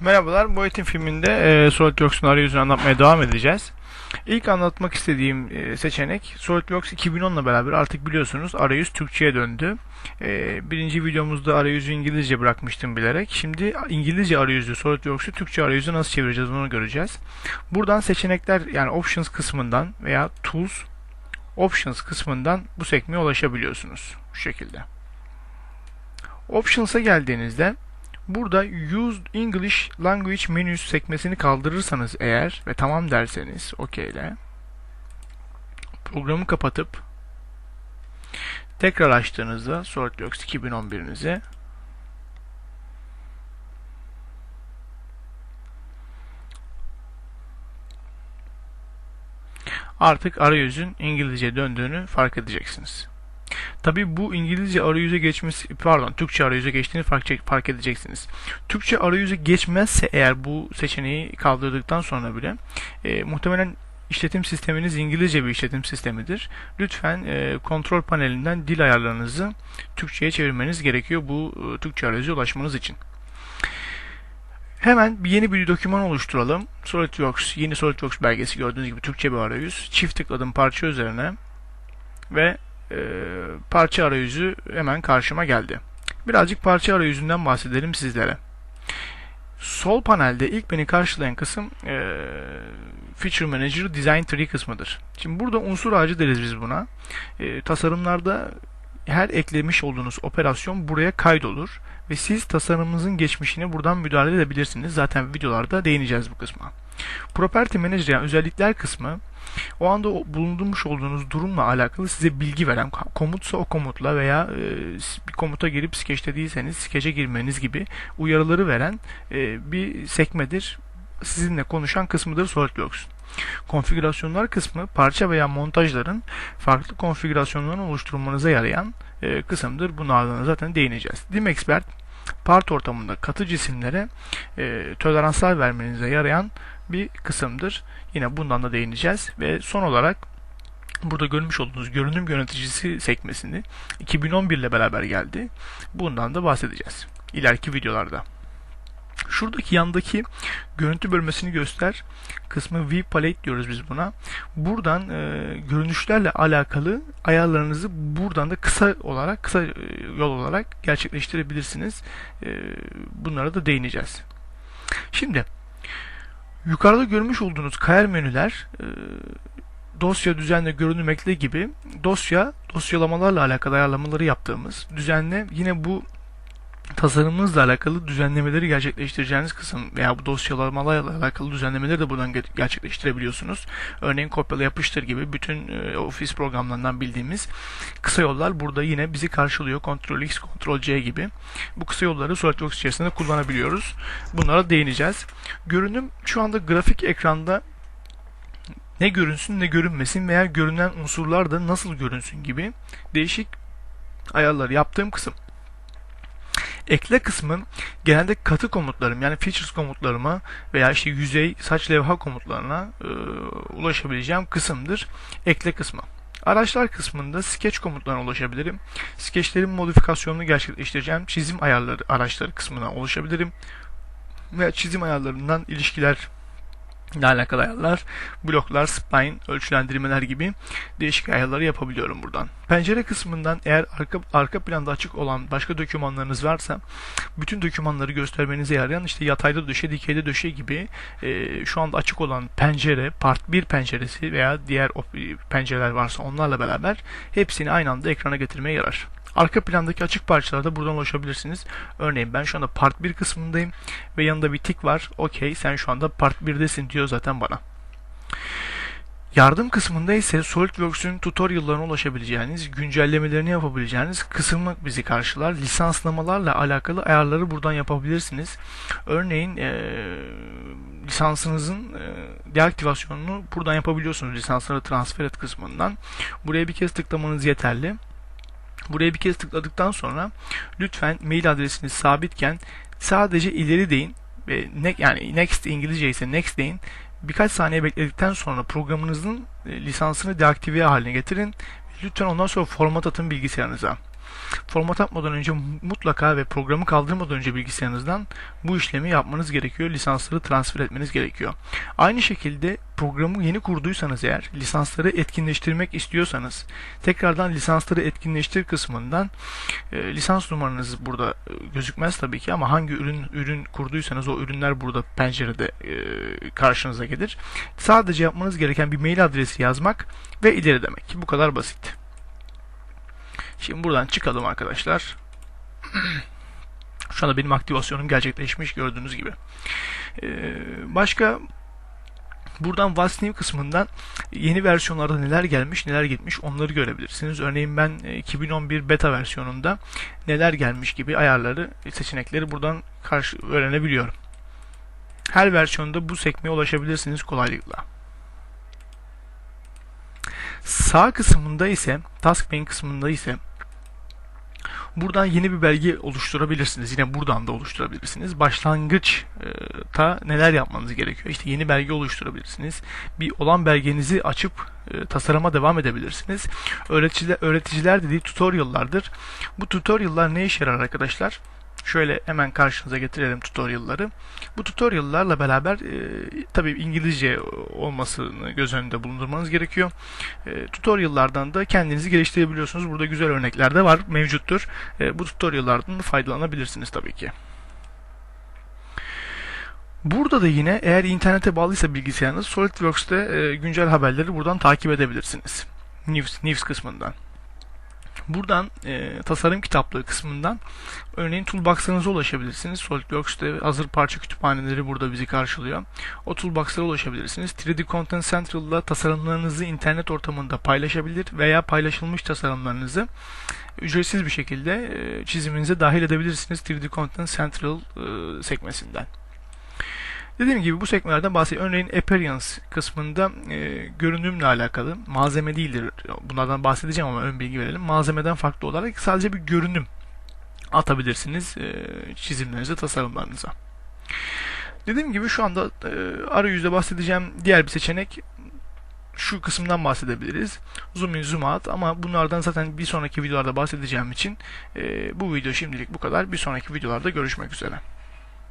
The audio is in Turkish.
Merhabalar, bu eğitim filminde e, SolidWorks'un arayüzünü anlatmaya devam edeceğiz. İlk anlatmak istediğim e, seçenek SolidWorks 2010'la beraber artık biliyorsunuz arayüz Türkçe'ye döndü. E, birinci videomuzda arayüzü İngilizce bırakmıştım bilerek. Şimdi İngilizce arayüzü SolidWorks'u Türkçe arayüzü nasıl çevireceğiz onu göreceğiz. Buradan seçenekler yani Options kısmından veya Tools Options kısmından bu sekmeye ulaşabiliyorsunuz. Bu şekilde. Options'a geldiğinizde Burada Use English Language Menus sekmesini kaldırırsanız eğer ve tamam derseniz OK ile programı kapatıp tekrar açtığınızda SolidWorks 2011'inizi artık arayüzün İngilizce döndüğünü fark edeceksiniz. Tabi bu İngilizce arayüze geçmesi, pardon Türkçe arayüze geçtiğini fark, fark edeceksiniz. Türkçe arayüze geçmezse eğer bu seçeneği kaldırdıktan sonra bile e, muhtemelen işletim sisteminiz İngilizce bir işletim sistemidir. Lütfen e, kontrol panelinden dil ayarlarınızı Türkçe'ye çevirmeniz gerekiyor bu e, Türkçe arayüze ulaşmanız için. Hemen bir yeni bir doküman oluşturalım. SolidWorks, yeni SolidWorks belgesi gördüğünüz gibi Türkçe bir arayüz. Çift tıkladım parça üzerine ve e, parça arayüzü hemen karşıma geldi. Birazcık parça arayüzünden bahsedelim sizlere. Sol panelde ilk beni karşılayan kısım e, Feature Manager Design Tree kısmıdır. Şimdi burada unsur ağacı deriz biz buna. E, tasarımlarda her eklemiş olduğunuz operasyon buraya kaydolur ve siz tasarımınızın geçmişine buradan müdahale edebilirsiniz. Zaten videolarda değineceğiz bu kısma. Property Manager yani özellikler kısmı o anda bulunmuş olduğunuz durumla alakalı size bilgi veren komutsa o komutla veya e, bir komuta girip skeçte değilseniz skeçe girmeniz gibi uyarıları veren e, bir sekmedir. Sizinle konuşan kısmıdır SolidWorks. Konfigürasyonlar kısmı parça veya montajların farklı konfigürasyonlarını oluşturmanıza yarayan e, kısımdır. Bunlardan zaten değineceğiz. DimExpert part ortamında katı cisimlere e, toleranslar vermenize yarayan bir kısımdır. Yine bundan da değineceğiz ve son olarak burada görmüş olduğunuz görünüm yöneticisi sekmesini 2011 ile beraber geldi. Bundan da bahsedeceğiz ileriki videolarda. Şuradaki yandaki görüntü bölmesini göster kısmı View Palette diyoruz biz buna. Buradan e, görünüşlerle alakalı ayarlarınızı buradan da kısa olarak kısa e, yol olarak gerçekleştirebilirsiniz. E, bunlara da değineceğiz. Şimdi yukarıda görmüş olduğunuz kayar menüler e, dosya düzenle görünüm ekle gibi dosya dosyalamalarla alakalı ayarlamaları yaptığımız düzenle yine bu tasarımınızla alakalı düzenlemeleri gerçekleştireceğiniz kısım veya bu dosyalamalarla alakalı düzenlemeleri de buradan gerçekleştirebiliyorsunuz. Örneğin kopyala yapıştır gibi bütün e, ofis programlarından bildiğimiz kısa yollar burada yine bizi karşılıyor. Ctrl X, Ctrl C gibi. Bu kısa yolları SolidWorks içerisinde kullanabiliyoruz. Bunlara değineceğiz. Görünüm şu anda grafik ekranda ne görünsün ne görünmesin veya görünen unsurlar da nasıl görünsün gibi değişik ayarlar yaptığım kısım. Ekle kısmı genelde katı komutlarım yani features komutlarıma veya işte yüzey, saç levha komutlarına e, ulaşabileceğim kısımdır. Ekle kısmı. Araçlar kısmında sketch komutlarına ulaşabilirim. Sketchlerin modifikasyonunu gerçekleştireceğim çizim ayarları araçları kısmına ulaşabilirim. Veya çizim ayarlarından ilişkiler ile alakalı ayarlar, bloklar, spline, ölçülendirmeler gibi değişik ayarları yapabiliyorum buradan. Pencere kısmından eğer arka, arka planda açık olan başka dokümanlarınız varsa bütün dokümanları göstermenize yarayan işte yatayda döşe, dikeyde döşe gibi e, şu anda açık olan pencere, part 1 penceresi veya diğer pencereler varsa onlarla beraber hepsini aynı anda ekrana getirmeye yarar. Arka plandaki açık parçalarda buradan ulaşabilirsiniz. Örneğin ben şu anda part 1 kısmındayım ve yanında bir tik var. Okey sen şu anda part 1'desin diyor zaten bana. Yardım kısmında ise SolidWorks'ün tutorial'larına ulaşabileceğiniz, güncellemelerini yapabileceğiniz kısmı bizi karşılar. Lisanslamalarla alakalı ayarları buradan yapabilirsiniz. Örneğin e, lisansınızın e, deaktivasyonunu buradan yapabiliyorsunuz. Lisansları transfer et kısmından. Buraya bir kez tıklamanız yeterli. Buraya bir kez tıkladıktan sonra lütfen mail adresiniz sabitken sadece ileri deyin ve ne, yani next İngilizce ise next deyin. Birkaç saniye bekledikten sonra programınızın e, lisansını deaktive haline getirin. Lütfen ondan sonra format atın bilgisayarınıza. Format atmadan önce mutlaka ve programı kaldırmadan önce bilgisayarınızdan bu işlemi yapmanız gerekiyor. Lisansları transfer etmeniz gerekiyor. Aynı şekilde programı yeni kurduysanız eğer lisansları etkinleştirmek istiyorsanız tekrardan lisansları etkinleştir kısmından e, lisans numaranız burada e, gözükmez tabii ki ama hangi ürün ürün kurduysanız o ürünler burada pencerede e, karşınıza gelir. Sadece yapmanız gereken bir mail adresi yazmak ve ileri demek. Bu kadar basit. Şimdi buradan çıkalım arkadaşlar. Şu anda benim aktivasyonum gerçekleşmiş gördüğünüz gibi. Ee, başka Buradan What's kısmından yeni versiyonlarda neler gelmiş, neler gitmiş onları görebilirsiniz. Örneğin ben 2011 beta versiyonunda neler gelmiş gibi ayarları, seçenekleri buradan karşı öğrenebiliyorum. Her versiyonda bu sekmeye ulaşabilirsiniz kolaylıkla. Sağ kısmında ise, Task Pane kısmında ise Buradan yeni bir belge oluşturabilirsiniz. Yine buradan da oluşturabilirsiniz. Başlangıçta neler yapmanız gerekiyor? İşte yeni belge oluşturabilirsiniz. Bir olan belgenizi açıp e, tasarıma devam edebilirsiniz. Öğreticiler, öğreticiler dediği tutorial'lardır. Bu tutorial'lar ne işe yarar arkadaşlar? Şöyle hemen karşınıza getirelim tutorial'ları. Bu tutorial'larla beraber e, tabii İngilizce olmasını göz önünde bulundurmanız gerekiyor. E, tutorial'lardan da kendinizi geliştirebiliyorsunuz. Burada güzel örnekler de var, mevcuttur. E, bu tutorial'lardan da faydalanabilirsiniz tabii ki. Burada da yine eğer internete bağlıysa bilgisayarınız SolidWorks'te e, güncel haberleri buradan takip edebilirsiniz. News, news kısmından. Buradan e, tasarım kitaplığı kısmından örneğin toolbox'larınıza ulaşabilirsiniz. SolidWorks'te hazır parça kütüphaneleri burada bizi karşılıyor. O toolbox'lara ulaşabilirsiniz. 3D Content Central'da tasarımlarınızı internet ortamında paylaşabilir veya paylaşılmış tasarımlarınızı ücretsiz bir şekilde e, çiziminize dahil edebilirsiniz 3D Content Central e, sekmesinden. Dediğim gibi bu sekmelerden bahsediyorum. Örneğin appearance kısmında e, görünümle alakalı malzeme değildir. Bunlardan bahsedeceğim ama ön bilgi verelim. Malzemeden farklı olarak sadece bir görünüm atabilirsiniz e, çizimlerinize, tasarımlarınıza. Dediğim gibi şu anda e, arayüzde bahsedeceğim diğer bir seçenek şu kısımdan bahsedebiliriz. Zoom in, zoom out ama bunlardan zaten bir sonraki videolarda bahsedeceğim için e, bu video şimdilik bu kadar. Bir sonraki videolarda görüşmek üzere.